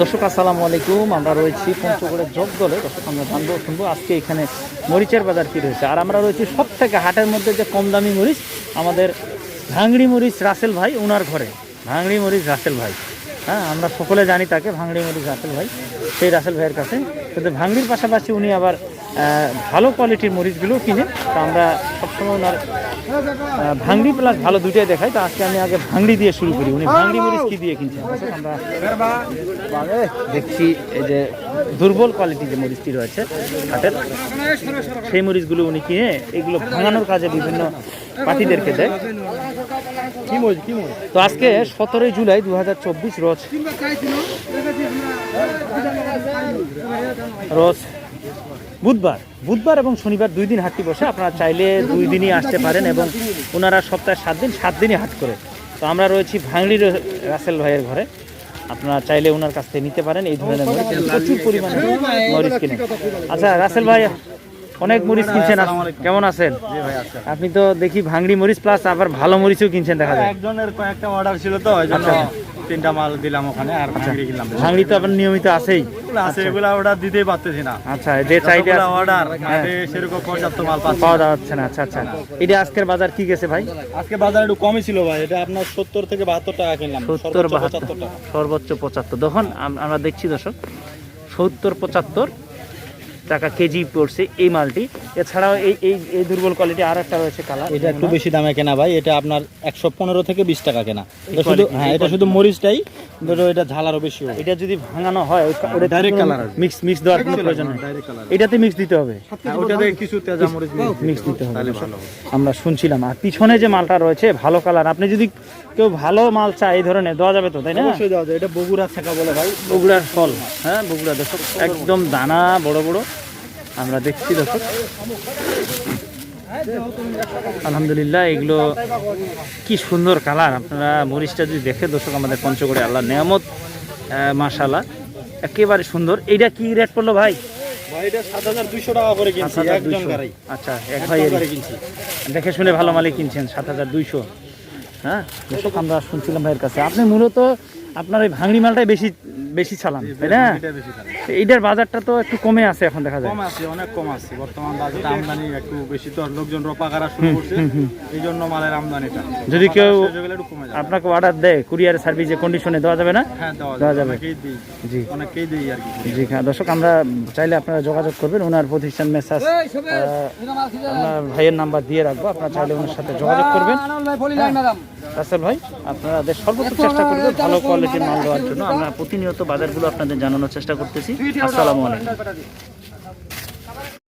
দর্শক, আসসালামু আলাইকুম। আমরা রয়েছি পঞ্চগড়ের জগদলে। দর্শক, আমরা জানব, শুনব আজকে এখানে মরিচের বাজার কী রয়েছে। আর আমরা রয়েছি সব থেকে হাটের মধ্যে যে কম দামি মরিচ, আমাদের ভাঙড়ি মরিচ রাসেল ভাই ওনার ঘরে। ভাঙড়ি মরিচ রাসেল ভাই। হ্যাঁ আমরা সকলে জানি তাকে, ভাঙড়ি মরিচ রাসেল ভাই। সেই রাসেল ভাইয়ের কাছে। কিন্তু ভাঙড়ির পাশাপাশি উনি আবার ভালো কোয়ালিটির মরিচগুলো কিনে। তো আমরা সবসময় ওনার ভাঙড়ি প্লাস ভালো দুইটাই দেখায়। তো আজকে আমি আগে ভাঙড়ি দিয়ে শুরু করি। উনি ভাঙড়ি মরিচ কি দিয়ে কিনছেন। আমরা দেখছি এই যে দুর্বল কোয়ালিটি যে মরিচটি রয়েছে হাটের সেই মরিচগুলো উনি কিনে এগুলো ভাঙানোর কাজে বিভিন্ন পার্টিদেরকে দেয়। কি মরিচ কি মরিচ? তো আজকে সতেরোই জুলাই দু রোজ রোজ বুধবার বুধবার এবং শনিবার দুই দিন হাটটি বসে আপনারা চাইলে দুই দিনই আসতে পারেন এবং ওনারা সপ্তাহে সাত দিন সাত দিনই হাট করে। তো আমরা রয়েছি ভাঙড়ি রাসেল ভাইয়ের ঘরে। আপনারা চাইলে ওনার কাছ থেকে নিতে পারেন এই ধরনের মরিচ। প্রচুর পরিমাণে মরিচ কিনে আচ্ছা রাসেল ভাই অনেক মরিচ কিনছেন। কেমন আছেন? আপনি তো দেখি ভাঙড়ি মরিচ প্লাস আবার ভালো মরিচও কিনছেন দেখা যায়। একজনের কয়েকটা অর্ডার ছিল তো। তিনটা মাল দিলাম ওখানে আর ভাঙড়ি কিনলাম। ভাঙড়ি তো আবার নিয়মিত আছেই। আছে এগুলা অর্ডার দিতেই পারতেছি না। আচ্ছা যে চাইতে অর্ডার হ্যাঁ। সেরকম পর্যাপ্ত মাল পাওয়া যাচ্ছে না আচ্ছা আচ্ছা। এটা আজকের বাজার কি গেছে ভাই? আজকে বাজার একটু কমই ছিল ভাই এটা আপনার সত্তর থেকে বাহাত্তর টাকা কিনলাম সত্তর সর্বোচ্চ বাহাত্তর। টাকা। সর্বোচ্চ পঁচাত্তর। তখন আমরা দেখছি দর্শক সত্তর পঁচাত্তর টাকা কেজি পড়ছে এই মালটি। এছাড়াও এই এই এই দুর্বল কোয়ালিটি আর একটা রয়েছে কালার এটা একটু বেশি দামে কেনা ভাই এটা আপনার একশো পনেরো থেকে বিশ টাকা কেনা। এটা শুধু হ্যাঁ এটা শুধু মরিচটাই ধরো এটা ঝালারও বেশি হবে। এটা যদি ভাঙানো হয় ওটা colour আসবে। মিক্স মিক্স দেওয়ার কোনো প্রয়োজন নেই। এটাতে মিক্স দিতে হবে। হ্যাঁ, ওটাতে কিছু তেজা মরিচ মিক্স দিতে হবে। তাহলে ভালো হবে। আমরা শুনছিলাম। আর পিছনে যে মালটা রয়েছে ভালো কালার আপনি যদি কেউ ভালো মাল চায় এই ধরনের দেওয়া যাবে তো তাই না? অবশ্যই দেওয়া যায় এটা বগুড়া থাকা বলে ভাই। বগুড়ার ফল। হ্যাঁ বগুড়া দর্শক একদম দানা বড় বড়। আমরা দেখছি দর্শক আলহামদুলিল্লাহ এগুলো কি সুন্দর কালার। আপনারা মরিচটা যদি দেখে দর্শক আমাদের পঞ্চগড়ে আল্লাহ নেয়ামত মাশাল্লাহ একেবারে সুন্দর। এইটা কি রেট পড়ল ভাই? ভাই সাত হাজার দুইশো টাকা করে কিনছি 7,200 একজন গাড়ি। আচ্ছা এক ভাই দেখে শুনে ভালো মালিক কিনছেন সাত হাজার দুইশো। হ্যাঁ দর্শক আমরা শুনছিলাম ভাইয়ের কাছে। আপনি মূলত আপনার ওই ভাঙড়ি মালটাই বেশি বেশি চালান তাই না? এইটার বাজারটা তো একটু কমে আছে এখন দেখা যায়। কম আছে অনেক কম আছে। বর্তমান বাজারে আমদানি একটু বেশি তো লোকজন রোপা করা শুরু করছে। এই জন্য মালের আমদানিটা। যদি কেউ হয়ে আপনাকে অর্ডার দেয় কুরিয়ার সার্ভিসে কন্ডিশনে দেওয়া যাবে না? হ্যাঁ দেওয়া যাবে। যাবে। অনেকেই দিই। জি। অনেককেই দিই আর কি। জি হ্যাঁ দর্শক আমরা চাইলে আপনারা যোগাযোগ করবেন ওনার প্রতিষ্ঠান মেসাজ আপনার ভাইয়ের নাম্বার দিয়ে রাখব আপনারা চাইলে ওনার সাথে যোগাযোগ করবেন। রাসেল ভাই আপনাদের সর্বোচ্চ চেষ্টা করবেন ভালো কোয়ালিটির মাল দেওয়ার জন্য। আমরা প্রতিনিয়ত বাজারগুলো আপনাদের জানানোর চেষ্টা করতেছি। আসসালামু আলাইকুম।